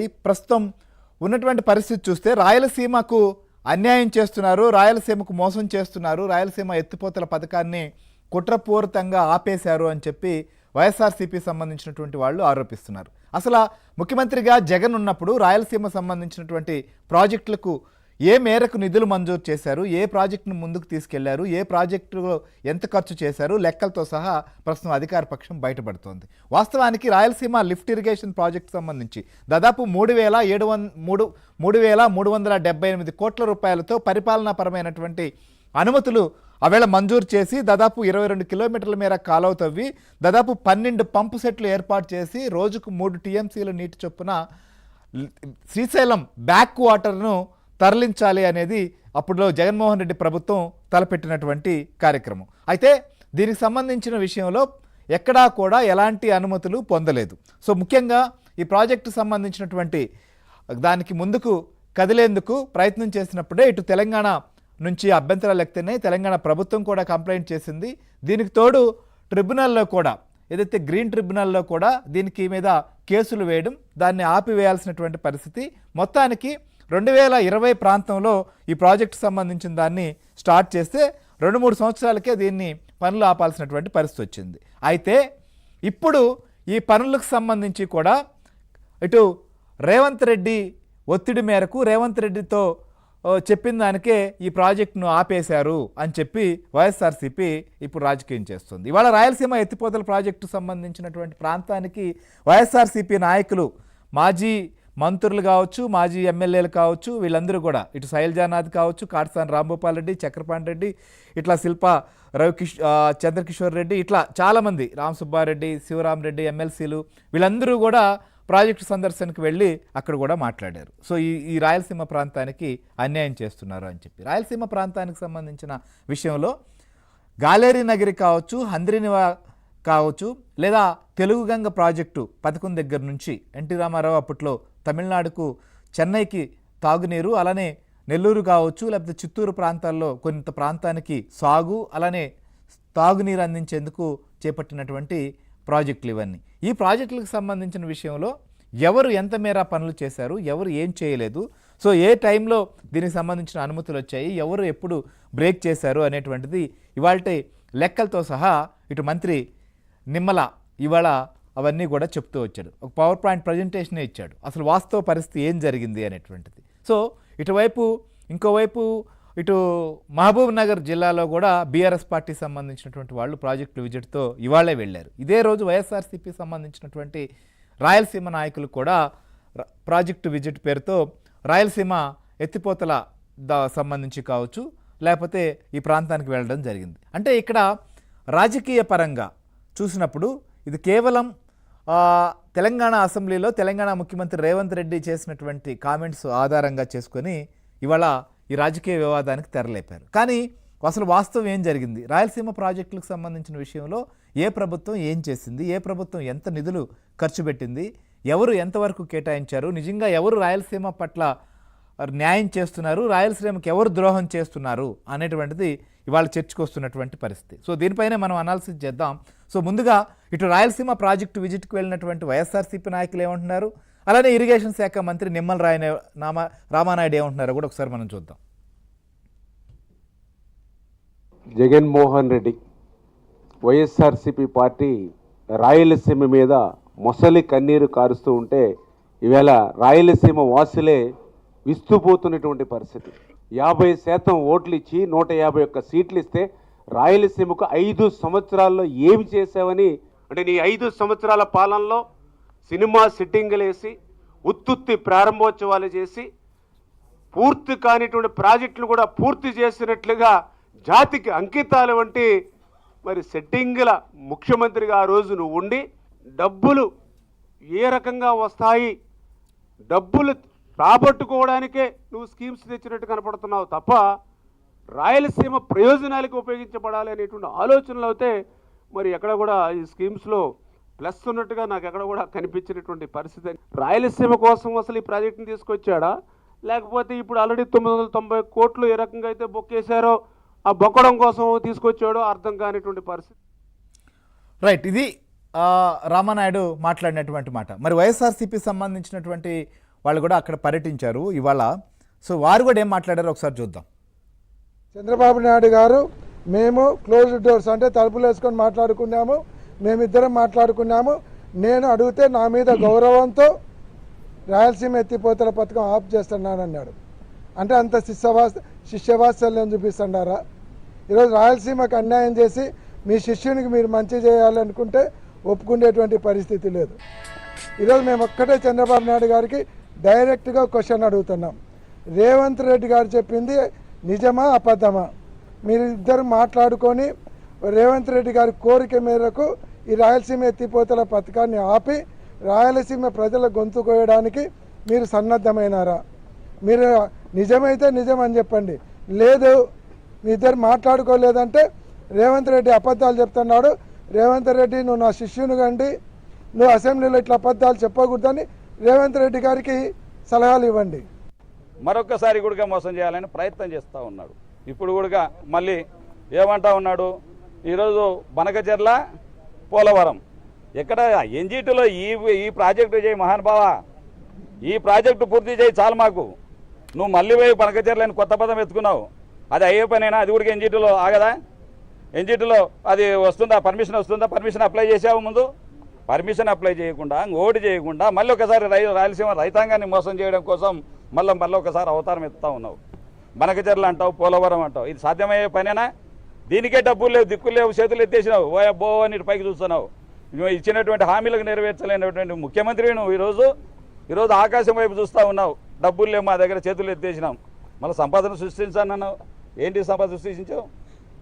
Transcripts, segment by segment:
ఈ ప్రస్తుతం ఉన్నటువంటి పరిస్థితి చూస్తే రాయలసీమకు అన్యాయం చేస్తున్నారు రాయలసీమకు మోసం చేస్తున్నారు రాయలసీమ ఎత్తిపోతల పథకాన్ని కుట్రపూరితంగా ఆపేశారు అని చెప్పి వైఎస్ఆర్సీపీ సంబంధించినటువంటి వాళ్ళు ఆరోపిస్తున్నారు. అసలు ముఖ్యమంత్రిగా జగన్ ఉన్నప్పుడు రాయలసీమ సంబంధించినటువంటి ప్రాజెక్టులకు ఏ మేరకు నిధులు మంజూరు చేశారు ఏ ప్రాజెక్టును ముందుకు తీసుకెళ్ళారు ఏ ప్రాజెక్టులో ఎంత ఖర్చు చేశారు లెక్కలతో సహా ప్రస్తుతం అధికార పక్షం బయటపడుతోంది. వాస్తవానికి రాయలసీమ లిఫ్ట్ ఇరిగేషన్ ప్రాజెక్ట్ సంబంధించి దాదాపు మూడు వేల ఏడు వంద మూడు మూడు వేల మూడు వందల డెబ్బై ఎనిమిది కోట్ల రూపాయలతో పరిపాలనాపరమైనటువంటి అనుమతులు ఆవేళ మంజూరు చేసి దాదాపు ఇరవై రెండు కిలోమీటర్ల మేర కాలువ తవ్వి దాదాపు పన్నెండు పంపు సెట్లు ఏర్పాటు చేసి రోజుకు మూడు టీఎంసీల నీటి చొప్పున శ్రీశైలం బ్యాక్ వాటర్ను తరలించాలి అనేది అప్పుడులో జగన్మోహన్ రెడ్డి ప్రభుత్వం తలపెట్టినటువంటి కార్యక్రమం. అయితే దీనికి సంబంధించిన విషయంలో ఎక్కడా కూడా ఎలాంటి అనుమతులు పొందలేదు. సో ముఖ్యంగా ఈ ప్రాజెక్టు సంబంధించినటువంటి దానికి ముందుకు కదిలేందుకు ప్రయత్నం చేసినప్పుడే ఇటు తెలంగాణ నుంచి అభ్యంతరాలు ఎక్కితేనే తెలంగాణ ప్రభుత్వం కూడా కంప్లైంట్ చేసింది. దీనికి తోడు ట్రిబ్యునల్లో కూడా ఏదైతే గ్రీన్ ట్రిబ్యునల్లో కూడా దీనికి మీద కేసులు వేయడం దాన్ని ఆపివేయాల్సినటువంటి పరిస్థితి. మొత్తానికి రెండు వేల ఇరవై ప్రాంతంలో ఈ ప్రాజెక్టు సంబంధించిన దాన్ని స్టార్ట్ చేస్తే రెండు మూడు సంవత్సరాలకే దీన్ని పనులు ఆపాల్సినటువంటి పరిస్థితి వచ్చింది. అయితే ఇప్పుడు ఈ పనులకు సంబంధించి కూడా ఇటు రేవంత్ రెడ్డి ఒత్తిడి మేరకు రేవంత్ రెడ్డితో చెప్పిన దానికే ఈ ప్రాజెక్టును ఆపేశారు అని చెప్పి వైఎస్ఆర్సీపీ ఇప్పుడు రాజకీయం చేస్తుంది. ఇవాళ రాయలసీమ ఎత్తిపోతల ప్రాజెక్టు సంబంధించినటువంటి ప్రాంతానికి వైఎస్ఆర్సీపీ నాయకులు మాజీ మంత్రులు కావచ్చు మాజీ ఎమ్మెల్యేలు కావచ్చు వీళ్ళందరూ కూడా. ఇటు శైలజానాథ్ కావచ్చు కాటసాని రాంభూపాల్ రెడ్డి చక్రపాణి రెడ్డి ఇట్లా శిల్ప రవికిష్ చంద్రకిషోర్ రెడ్డి ఇట్లా చాలామంది. రామ్ సుబ్బారెడ్డి శివరాం రెడ్డి ఎమ్మెల్సీలు వీళ్ళందరూ కూడా ప్రాజెక్టు సందర్శనకు వెళ్ళి అక్కడ కూడా మాట్లాడారు. సో ఈ ఈ రాయలసీమ ప్రాంతానికి అన్యాయం చేస్తున్నారు అని చెప్పి. రాయలసీమ ప్రాంతానికి సంబంధించిన విషయంలో గాలేరి నగరి కావచ్చు హంద్రినివా కావచ్చు లేదా తెలుగు గంగ ప్రాజెక్టు పథకం దగ్గర నుంచి ఎన్టీ రామారావు అప్పట్లో తమిళనాడుకు చెన్నైకి తాగునీరు అలానే నెల్లూరు కావచ్చు లేకపోతే చిత్తూరు ప్రాంతాల్లో కొంత ప్రాంతానికి సాగు అలానే తాగునీరు అందించేందుకు చేపట్టినటువంటి ప్రాజెక్టులు ఇవన్నీ. ఈ ప్రాజెక్టులకు సంబంధించిన విషయంలో ఎవరు ఎంత మేర పనులు చేశారు ఎవరు ఏం చేయలేదు సో ఏ టైంలో దీనికి సంబంధించిన అనుమతులు వచ్చాయి ఎవరు ఎప్పుడు బ్రేక్ చేశారు అనేటువంటిది ఇవాళ లెక్కలతో సహా ఇటు మంత్రి నిమ్మల ఇవాళ అవన్నీ కూడా చెప్తూ వచ్చాడు. ఒక పవర్ పాయింట్ ప్రజెంటేషనే ఇచ్చాడు. అసలు వాస్తవ పరిస్థితి ఏం జరిగింది అనేటువంటిది. సో ఇటువైపు ఇంకోవైపు ఇటు మహబూబ్ నగర్ జిల్లాలో కూడా బీఆర్ఎస్ పార్టీ సంబంధించినటువంటి వాళ్ళు ప్రాజెక్టు విజిట్తో ఇవాళే వెళ్ళారు. ఇదే రోజు వైఎస్ఆర్సీపీ సంబంధించినటువంటి రాయలసీమ నాయకులు కూడా ప్రాజెక్టు విజిట్ పేరుతో రాయలసీమ ఎత్తిపోతల దా సంబంధించి కావచ్చు లేకపోతే ఈ ప్రాంతానికి వెళ్ళడం జరిగింది. అంటే ఇక్కడ రాజకీయ పరంగా చూసినప్పుడు ఇది కేవలం తెలంగాణ అసెంబ్లీలో తెలంగాణ ముఖ్యమంత్రి రేవంత్ రెడ్డి చేసినటువంటి కామెంట్స్ ఆధారంగా చేసుకొని ఇవాళ ఈ రాజకీయ వివాదానికి తెరలేపారు. కానీ అసలు వాస్తవం ఏం జరిగింది? రాయలసీమ ప్రాజెక్టులకు సంబంధించిన విషయంలో ఏ ప్రభుత్వం ఏం చేసింది? ఏ ప్రభుత్వం ఎంత నిధులు ఖర్చు పెట్టింది? ఎవరు ఎంతవరకు కేటాయించారు? నిజంగా ఎవరు రాయలసీమ పట్ల న్యాయం చేస్తున్నారు రాయలసీమకి ఎవరు ద్రోహం చేస్తున్నారు అనేటువంటిది ఇవాళ చర్చకొస్తున్నటువంటి పరిస్థితి. సో దీనిపైనే మనం అనాలిసిస్ చేద్దాం. సో ముందుగా ఇటు రాయలసీమ ప్రాజెక్టు విజిట్కి వెళ్ళినటువంటి వైఎస్ఆర్సీపీ నాయకులు ఏమంటున్నారు? అలానే ఇరిగేషన్ శాఖ మంత్రి నిమ్మల రాయన నామ రామానాయుడు ఏమంటున్నారో కూడా ఒకసారి మనం చూద్దాం. జగన్మోహన్ రెడ్డి వైఎస్ఆర్సిపి పార్టీ రాయలసీమ మీద మొసలి కన్నీరు కారుస్తూ ఉంటే ఈవేళ రాయలసీమ వాసులే విస్తుపోతున్నటువంటి పరిస్థితి. యాభై శాతం ఓట్లు ఇచ్చి నూట యాభై ఒక్క సీట్లు ఇస్తే రాయలసీమకు ఐదు సంవత్సరాల్లో ఏమి చేసావని అంటే నీ ఐదు సంవత్సరాల పాలనలో సినిమా సిట్టింగులు వేసి ఉత్తుత్తి ప్రారంభోత్సవాలు చేసి పూర్తి కానిటువంటి ప్రాజెక్టులు కూడా పూర్తి చేసినట్లుగా జాతికి అంకితాలు వంటి మరి సెట్టింగుల ముఖ్యమంత్రిగా ఆ రోజు నువ్వు ఉండి డబ్బులు ఏ రకంగా వస్తాయి? డబ్బులు రాబట్టుకోవడానికే నువ్వు స్కీమ్స్ తెచ్చినట్టు కనపడుతున్నావు తప్ప రాయలసీమ ప్రయోజనాలకు ఉపయోగించబడాలి అనేటువంటి ఆలోచనలు అయితే మరి ఎక్కడ కూడా ఈ స్కీమ్స్లో ప్లస్ ఉన్నట్టుగా నాకు ఎక్కడ కూడా కనిపించినటువంటి పరిస్థితి రాయలసీమ కోసం అసలు ఈ ప్రాజెక్టుని తీసుకొచ్చాడా? లేకపోతే ఇప్పుడు ఆల్రెడీ తొమ్మిది వందల తొంభై కోట్లు ఏ రకంగా అయితే బొక్కేశారో ఆ బొక్కడం కోసం తీసుకొచ్చాడో అర్థం కానిటువంటి పరిస్థితి. రైట్ ఇది రామానాయుడు మాట్లాడినటువంటి మాట. మరి వైఎస్ఆర్సీపీ సంబంధించినటువంటి వాళ్ళు కూడా అక్కడ పర్యటించారు ఇవాళ. సో వారు కూడా ఏం మాట్లాడారు ఒకసారి చూద్దాం. చంద్రబాబు నాయుడు గారు మేము క్లోజ్ డోర్స్ అంటే తలుపులు వేసుకొని మాట్లాడుకున్నాము మేమిద్దరం మాట్లాడుకున్నాము. నేను అడిగితే నా మీద గౌరవంతో రాయలసీమ ఎత్తిపోతల పథకం ఆఫ్ చేస్తున్నానన్నాడు అంటే అంత శిష్యవాస్ శిష్యవాత్సల్యం చూపిస్తున్నారా? ఈరోజు రాయలసీమకు అన్యాయం చేసి మీ శిష్యునికి మీరు మంచి చేయాలనుకుంటే ఒప్పుకునేటువంటి పరిస్థితి లేదు. ఈరోజు మేము ఒక్కటే చంద్రబాబు నాయుడు గారికి డైరెక్ట్గా క్వశ్చన్ అడుగుతున్నాం. రేవంత్ రెడ్డి గారు చెప్పింది నిజమా అబద్ధమా? మీరు ఇద్దరు మాట్లాడుకొని రేవంత్ రెడ్డి గారి కోరిక మేరకు ఈ రాయలసీమ ఎత్తిపోతల పథకాన్ని ఆపి రాయలసీమ ప్రజల గొంతు కోయడానికి మీరు సన్నద్ధమైనారా? మీరు నిజమైతే నిజం అని చెప్పండి. లేదు మీ ఇద్దరు మాట్లాడుకోలేదంటే రేవంత్ రెడ్డి అబద్ధాలు చెప్తున్నాడు. రేవంత్ రెడ్డి నువ్వు నా శిష్యుని కండి నువ్వు అసెంబ్లీలో ఇట్లా అబద్ధాలు చెప్పకూడదని రేవంత్ రెడ్డి గారికి సలహాలు ఇవ్వండి. మరొకసారి కూడా మోసం చేయాలని ప్రయత్నం చేస్తూ ఉన్నాడు. ఇప్పుడు కూడా మళ్ళీ ఏమంటా ఉన్నాడు? ఈరోజు బనకచెర్ల పోలవరం. ఎక్కడ ఎన్జిటిలో ఈ ఈ ప్రాజెక్టు చేయి మహానుభావ. ఈ ప్రాజెక్టు పూర్తి చేయి చాలు మాకు. నువ్వు మళ్ళీ పోయి బనకచెర్లని కొత్త పదం ఎత్తుకున్నావు. అది అయ్యే పనైనా? అది కూడా ఎన్జిటిలో ఆగదా? ఎన్జిటిలో అది వస్తుందా? పర్మిషన్ వస్తుందా? పర్మిషన్ అప్లై చేసావు ముందు? పర్మిషన్ అప్లై చేయకుండా ఓటు చేయకుండా మళ్ళీ ఒకసారి రై రాయలసీమ రైతాంగాన్ని మోసం చేయడం కోసం మళ్ళీ మళ్ళీ ఒకసారి అవతారం ఎత్తుతా ఉన్నావు. బనకచెర్లు అంటావు పోలవరం అంటావు. ఇది సాధ్యమయ్యే పనేనా? దీనికే డబ్బులు లేవు దిక్కులు లేవు చేతులు ఎత్తేసినావు. ఓ అబ్బో అని పైకి చూస్తున్నావు. నువ్వు ఇచ్చినటువంటి హామీలకు నెరవేర్చలేనటువంటి ముఖ్యమంత్రి నువ్వు ఈరోజు. ఈరోజు ఆకాశం వైపు చూస్తూ ఉన్నావు. డబ్బులు లేవు మా దగ్గర చేతులు ఎత్తేసినాం. మళ్ళీ సంపాదన సృష్టించానన్నావు ఏంటి సంపద సృష్టించావు?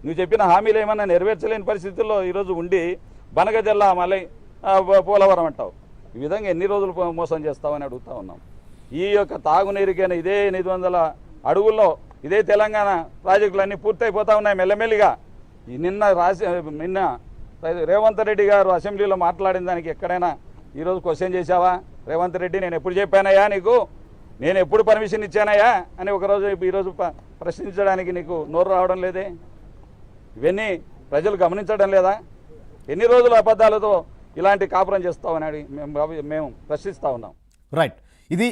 నువ్వు చెప్పిన హామీలు ఏమన్నా నెరవేర్చలేని పరిస్థితుల్లో ఈరోజు ఉండి బనగ జిల్లా మళ్ళీ పోలవరం అంటావు. ఈ విధంగా ఎన్ని రోజులు మోసం చేస్తావని అడుగుతా ఉన్నాం. ఈ యొక్క తాగునీరుకైన ఇదే ఎనిమిది వందల అడుగుల్లో ఇదే తెలంగాణ ప్రాజెక్టులన్నీ పూర్తయిపోతా ఉన్నాయి మెల్లమెల్లిగా. నిన్న రాసి నిన్న రేవంత్ రెడ్డి గారు అసెంబ్లీలో మాట్లాడిన దానికి ఎక్కడైనా ఈరోజు క్వశ్చన్ చేశావా? రేవంత్ రెడ్డి నేను ఎప్పుడు చెప్పానయ్యా నీకు? నేను ఎప్పుడు పర్మిషన్ ఇచ్చానయ్యా? అని ఒకరోజు ఈరోజు ప్రశ్నించడానికి నీకు నోరు రావడం లేదే? ఇవన్నీ ప్రజలు గమనించడం లేదా? ఎన్ని రోజులు అబద్ధాలతో ఇలాంటి కాపురం చేస్తామని మేము మేము ప్రశ్నిస్తా ఉన్నాం. రైట్ ఇది